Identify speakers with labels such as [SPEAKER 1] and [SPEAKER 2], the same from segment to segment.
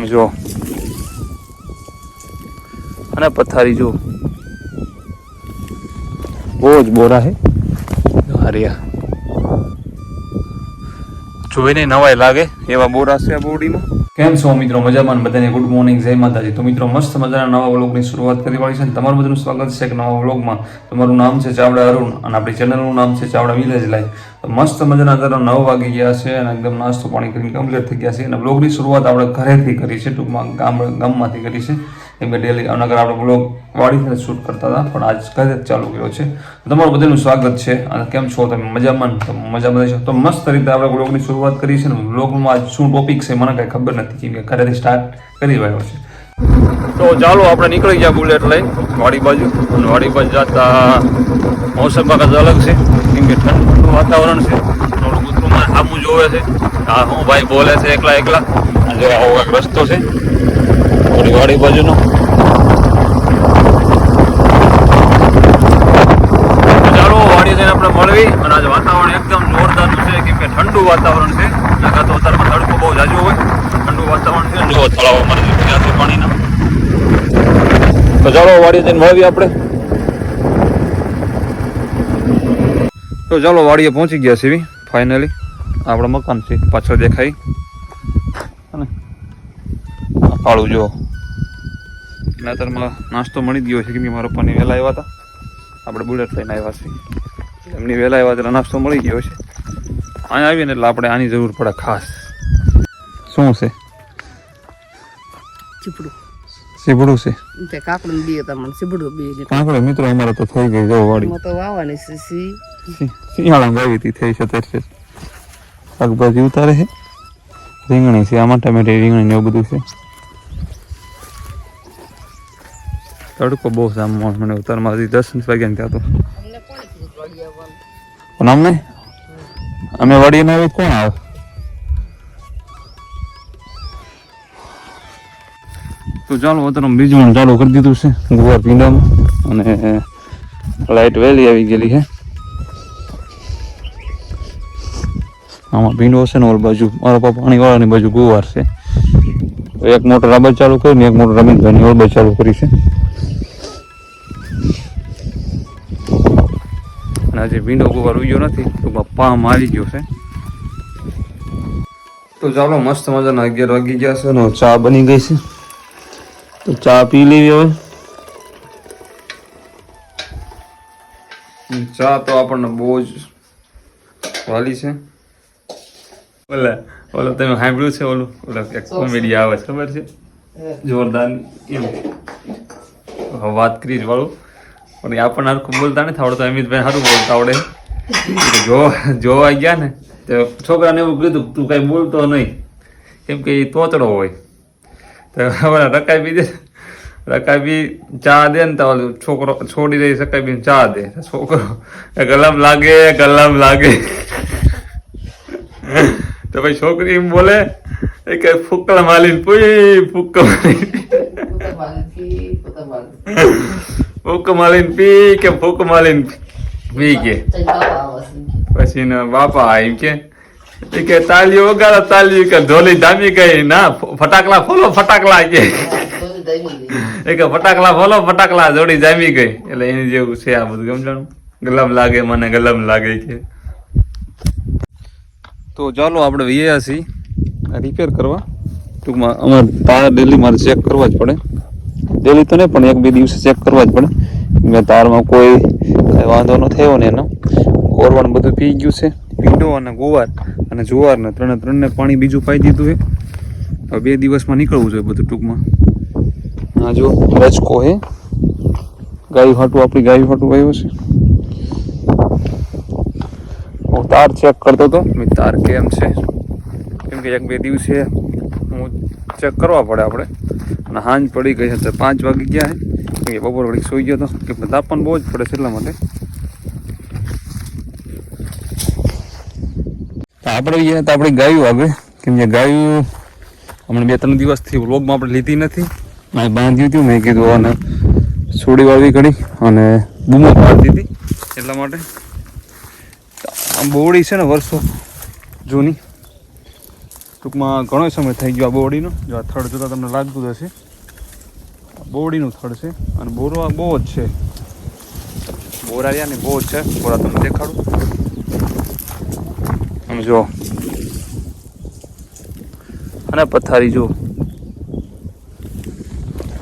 [SPEAKER 1] આમ જો. અને પથારી જો. બહુ જ બોરા હે. હરિયા. જોઈને નવાય લાગે એવા બોરા છે આ બોડીમાં. કેમ છો મિત્રો? મજામાં બધાને ગુડ મોર્નિંગ જય માતાજી. તો મિત્રો, મસ્ત મજાના નવા વ્લોગની શરૂઆત કરી વાળી છે અને તમારું બધાનું સ્વાગત છે એક નવા વ્લોગમાં. તમારું નામ છે ચાવડા અરુણ અને આપણી ચેનલનું નામ છે ચાવડા વિલેજ લાઈફ તો મસ્ત મજાના અત્યારે નવ વાગી ગયા છે અને એકદમ નાસ્તો પાણી કરીને કમ્પ્લીટ થઈ ગયા છે અને વ્લોગની શરૂઆત આપણે ઘરેથી કરી છે, ટૂંકમાં ગામ ગામમાંથી કરી છે. કેમ કે ડેલી નગર આપણે બ્લોગ વાડીને શૂટ કરતા હતા, પણ આજ ઘરે ચાલુ કર્યો છે? તમારું બધાનું સ્વાગત છે, અને કેમ છો તમે? મજામાં? મજા મજામાં છો? તો મસ્ત રીતે આપણે બ્લોગની શરૂઆત કરી છે ને બ્લોગમાં આજ શું ટોપિક છે, મને કાંઈ ખબર નથી, કેમ કે ઘરેથી સ્ટાર્ટ કરી રહ્યો છે. તો ચાલો આપણે નીકળી ગયા બુલેટ લઈ વાડી બાજુ, અને વાડી બાજુ જતા મોસમ બાકાત અલગ છે, કેમ કે ઠંડુ વાતાવરણ છે કૂતરું આબુ જોવે છે. હા, હું ભાઈ બોલે છે એકલા એકલા. જો આવો રસ્તો છે. થોડી વાડી બાજુનો. ચાલો વાડી જઈને આપણે મળવી અને આજે વાતાવરણ એકદમ જોરદારનું છે કેમ કે ઠંડુ વાતાવરણ છે. તો અત્યારમાં તડકો બહુ જાજો હોય ઠંડુ વાતાવરણ છે. જો તળાવો મારી ગયા છે પાણીના. તો ચાલો વાડીએ જઈને મળવી આપણે. તો ચાલો વાડીએ પહોંચી ગયા છીએ ફાઇનલી. આપણા મકાન છે પાછળ દેખાય. કાળું જો. નાતરમાં નાસ્તો મળી ગયો છે કેમ કે મારા પપ્પાની વહેલા આવ્યા હતા. આપણે બુલેટ લઈને આવ્યા છીએ. એમની વહેલા આવ્યા એટલે નાસ્તો મળી ગયો છે. અહીંયા આવીને એટલે આપણે આની જરૂર પડે ખાસ. શું છે?
[SPEAKER 2] ચીપડું.
[SPEAKER 1] સીબડું છે?
[SPEAKER 2] તે કાકડું બી તમને ચીપડું બી ને
[SPEAKER 1] મિત્રો અમારે તો થઈ ગઈ જો વાડી.
[SPEAKER 2] તો વાવવાની છે સી.
[SPEAKER 1] શિયાળા વાવી હતી થઈ છે. શાકભાજી ઉતારે છે. રીંગણી છે આમાં ટમેટી રીંગણી ને એવું બધું છે. તડકો બહુ સામો મને ઉત્તરમાંથી દસ વાગ્યા ત્યાં તો. પણ અમને? અમે વાડીએ ના આવી કોણ આવે? તો ચાલો અત્યારે બીજું ચાલુ કરી દીધું છે ગુવાર પીંડામાં. અને લાઈટ વહેલી આવી ગયેલી છે. આમાં ભીંડો છે ને ઓલ બાજુ. મારા પપ્પા પાણીવાળાની બાજુ ગુવાર છે. એક મોટર રબર ચાલુ કરી ને એક મોટર રમીનભાઈની ઓલ બાજુ ચાલુ કરી છે. અને હજી ભીંડો ગુવાર ઉગ્યો નથી ટૂંકમાં પામ આવી ગયો છે. તો ચાલો મસ્ત મજાના અગિયાર વાગી ગયા છે અને ચા બની ગઈ છે. તો ચા પી લેવી હવે. ચા તો આપણને બહુ જ વાલી છે. ઓલા ઓલો તમે સાંભળ્યું છે ઓલું? ઓલા એક કોમેડી આવે છે ખબર છે? જોરદાર એમ. વાત કરી જ વાળું. પણ આપણને હરખું બોલતા નથી આવડતું અમિતભાઈ સારું બોલતા આવડે. જો જોવા ગયા ને, તો છોકરાને એવું કીધું તું કાંઈ બોલતો નહીં. કેમ કે એ તોતડો હોય. તો હવે રકાઈ બી દે રકાઈ બી ચા દે ને તો છોકરો, છોડી દે સકાઈ બી ચા દે. છોકરો ગલમ લાગે ગલમ લાગે. તો ભાઈ છોકરી એમ બોલે કે ફૂકળ માલીને પૂઈ ફૂક માલી ફૂક માલીને પી કે ફૂક માલીને પી કે? પછી બાપા એમ કે. કે તાલીઓ વગાડો, તાલીઓ કે ઢોલી ધામી ગઈ. ના ફટાકલા ફોલો, ફટાકલા કે. એ કે ફટાકલા ફોલો, ફટાકલા જોડી જામી ગઈ. એટલે એની જેવું છે આ બધું, સમજાણું? ગલમ લાગે મને, ગલમ લાગે કે. તો ચાલો આપણે વૈયા છીએ રિપેર કરવા. ટૂંકમાં અમારે તાર ડેલી મારે ચેક કરવા જ પડે. ડેલી તો નહીં પણ એક બે દિવસે ચેક કરવા જ પડે. મેં તારમાં કોઈ કાંઈ વાંધો ન થયો ને એનો. કોરવણ બધું પી ગયું છે. ભીંડો અને ગોવાર અને જુવારના ત્રણે ત્રણને પાણી બીજું પાઈ દીધું છે. બે દિવસમાં નીકળવું જોઈએ બધું ટૂંકમાં. હા જો રજકો હે ગાયું હાટું, આપણી ગાયું હાટું આવ્યો છે. હું તાર ચેક કરતો હતો. મેં તાર કેમ છે? કેમ કે એક બે દિવસે હું ચેક કરવા પડે આપણે. અને હાંજ પડી ગઈ છે પાંચ વાગી ગયા છે. બપોર વળી સૂઈ ગયો હતો કે તાપમાન બહુ જ પડે છે એટલા માટે. આપણે ગયા તો આપણી ગાયું આવે કેમ કે ગાયું હમણાં બે ત્રણ દિવસથી વ્લોગમાં આપણે લીધી નથી. મેં બાંધ્યું હતું, મેં કીધું અને સોડી વાળવી કરી અને બૂમો પાડતી હતી એટલા માટે. આમ બોવડી છે ને વર્ષો જૂની. ટૂંકમાં ઘણો સમય થઈ ગયો આ બોડીનો. જો આ થડ જોતાં તમને લાગતું હશે. આ બોડીનું થડ છે અને બોરો આ બહુ જ છે. બોરા રહ્યા ને બહુ જ છે. બોરા તમને દેખાડું. તમે જો. અને પથારી જો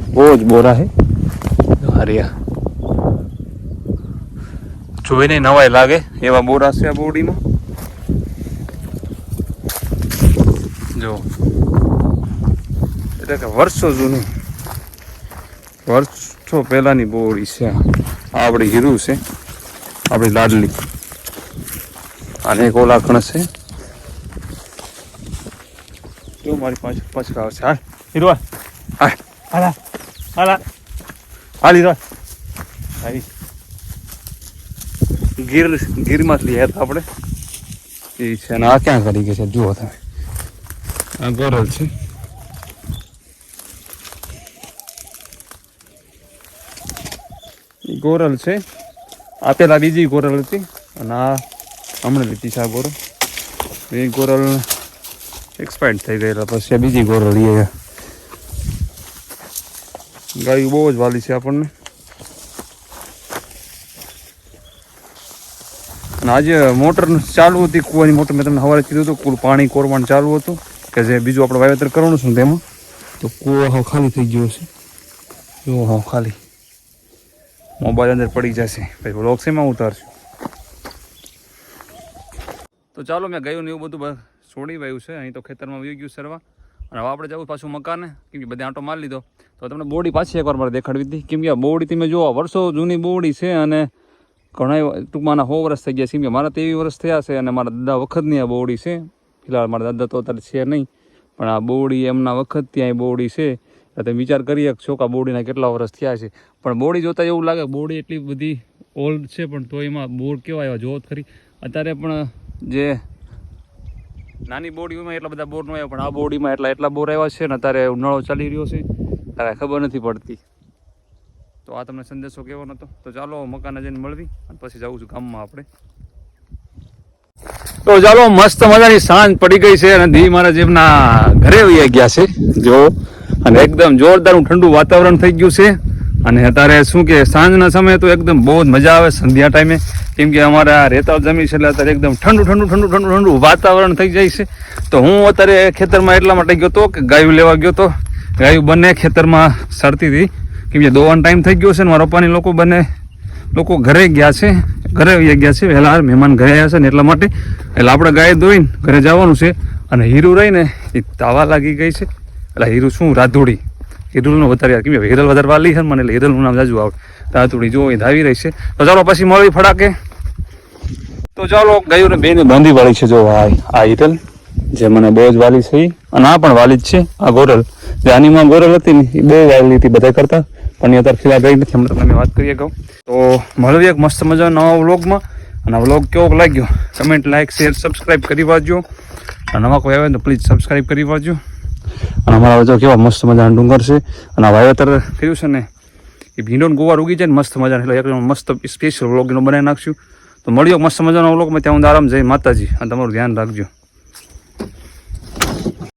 [SPEAKER 1] બહુ જ બોરા છે. હરિયા. જોઈને નવાય લાગે એવા બોરા છે આ બોડીમાં. જો. એટલે કે વર્ષો જૂનું. વર્ષો પહેલાની બોળી છે. આ આપણી હીરું છે. આપણી લાડલી. અને એક ઓલા કણસ છે. જો મારી પાસે પછકા આવશે. હાલ હીરવા હા હાલ. હાલા હાલા. હાલ હીરો આવી ગીર ગીરમાંથી હતા આપણે. એ છે અને આ ક્યાં કરી ગયા છે? જુઓ તમે. આ ગોરલ છે. ગોરલ છે. આ પેલા બીજી ગોરલ હતી અને આ હમણાં લીધી છે આ ગોરલ. એ ગોરલ એક્સપાયર્ડ થઈ ગયેલા, પછી આ બીજી ગોરલ એ ગાયું બહુ જ વાલી છે આપણને. અને આજે મોટર ચાલુ હતી, કૂવાની મોટર મેં તમને સવારે કીધું હતું, કુલ પાણી કોરવાનું ચાલુ હતું. કે જે બીજું આપણે વાવેતર કરવાનું છે ને તેમાં? તો કૂવો હાવ ખાલી થઈ ગયો છે હાવ ખાલી. મોબાઈલ અંદર પડી જશે. પછી શેમાં ઉતારશું. તો ચાલો મેં ગયું ને એવું બધું છોડી વાયું છે. અહીં તો ખેતરમાં વી ગયું સરવા. અને હવે આપણે જવું પાછું મકાને. કેમ કે બધે આંટો મારી લીધો. તો તમને બોડી પાછી એકવાર મારે દેખાડવી હતી. કેમ કે આ બોડી તમે જુઓ વર્ષો જૂની બોડી છે અને ઘણા ટૂંકમાં સો વર્ષ થઈ ગયા છે. કેમ કે મારા તેવી વર્ષ થયા છે અને મારા દાદા વખતની આ બોડી છે. ફિલહાલ મારા દાદા તો અત્યારે છે નહીં. પણ આ બોડી એમના વખત ત્યાં બોડી છે. તમે વિચાર કરી શકશો બોડીના કેટલા વર્ષ થયા છે. પણ બોડી જોતાં એવું લાગે બોડી એટલી બધી ઓલ્ડ છે, પણ તો એમાં બોર કેવા આવ્યા જોત ખરી. અત્યારે પણ જે નાની બોડીમાં એટલા બધા બોર ન આવ્યા, પણ આ બોડીમાં એટલા એટલા બોર આવ્યા છે ને અત્યારે ઉનાળો ચાલી રહ્યો છે. ત્યારે ખબર નથી પડતી. તો આ તમને સંદેશો કેવો નહોતો તો ચાલો, મકાને જઈને મળવી અને પછી જવું છું ગામમાં આપણે. તો ચાલો, મસ્ત મજાની સાંજ પડી ગઈ છે અને ધી મારા જેમના ઘરે વહી ગયા છે. જો, અને એકદમ જોરદાર ઠંડુ વાતાવરણ થઈ ગયું છે. અને અત્યારે શું કે, સાંજના સમયે તો એકદમ બહુ જ મજા આવે સંધ્યા ટાઈમે. કેમ કે અમારા રેતાળ જમી છે એટલે અત્યારે એકદમ ઠંડુ ઠંડુ ઠંડુ ઠંડુ ઠંડુ વાતાવરણ થઈ જાય છે. તો હું અત્યારે ખેતરમાં એટલા માટે ગયો હતો કે ગાયું લેવા ગયો હતો ગાયું બંને ખેતરમાં સરતી હતી. કેમ કે દોવાનો ટાઈમ થઈ ગયો છે ને, મારા પપ્પાની લોકો બંને લોકો ઘરે ગયા છે. ઘરે આવી ગયા છે. વહેલા મહેમાન ઘરે આવ્યા છે ને એટલા માટે એટલે આપણે ગાય દોઈને ઘરે જવાનું છે. અને હીરું રહીને એ તાવા લાગી ગઈ છે. એટલે હીરું શું? રાધોડી. હિરલનું વધારે કેમ હિરલ વધારે વાલી છે મને એટલે હિરલનું નામ જાજુ આવડે. રાધોડી જો એ ધાવી રહી છે. તો ચાલો પછી મળી ફટાકે. તો ચાલો ગયું ને બેને બાંધી વાળી છે જો ભાઈ આ હિરલ, જે મને બહુ જ વાલી છે અને આ પણ વાલી જ છે, આ ગોરલ. જે આનીમાં ગોરલ હતી ને એ બહુ વાલી હતી બધા કરતા. પણ અત્યારે ફિલહાલ ગઈ નથી, હમણાં તમને વાત કરીએ કહું. તો મળવી એક મસ્ત મજા નવા વ્લોગમાં. અને વ્લોગ કેવો લાગ્યો? કમેન્ટ લાઇક શેર સબસ્ક્રાઈબ કરી વાંચજો. અને નવા કોઈ આવે તો પ્લીઝ સબસ્ક્રાઈબ કરી વાંચજો. અને અમારા જો કેવા મસ્ત મજાના ડુંગર છે. અને વાવેતર કર્યું છે ને, એ ભીંડો ને ગોવાર ઉગી જાય ને મસ્ત મજાને. એટલે એક મસ્ત સ્પેશિયલ વ્લોગ બનાવી નાખશું. તો મળ્યો મસ્ત મજાનો વ્લોગમાં. ત્યાં હું આરામ જય માતાજી. અને તમારું ધ્યાન રાખજો.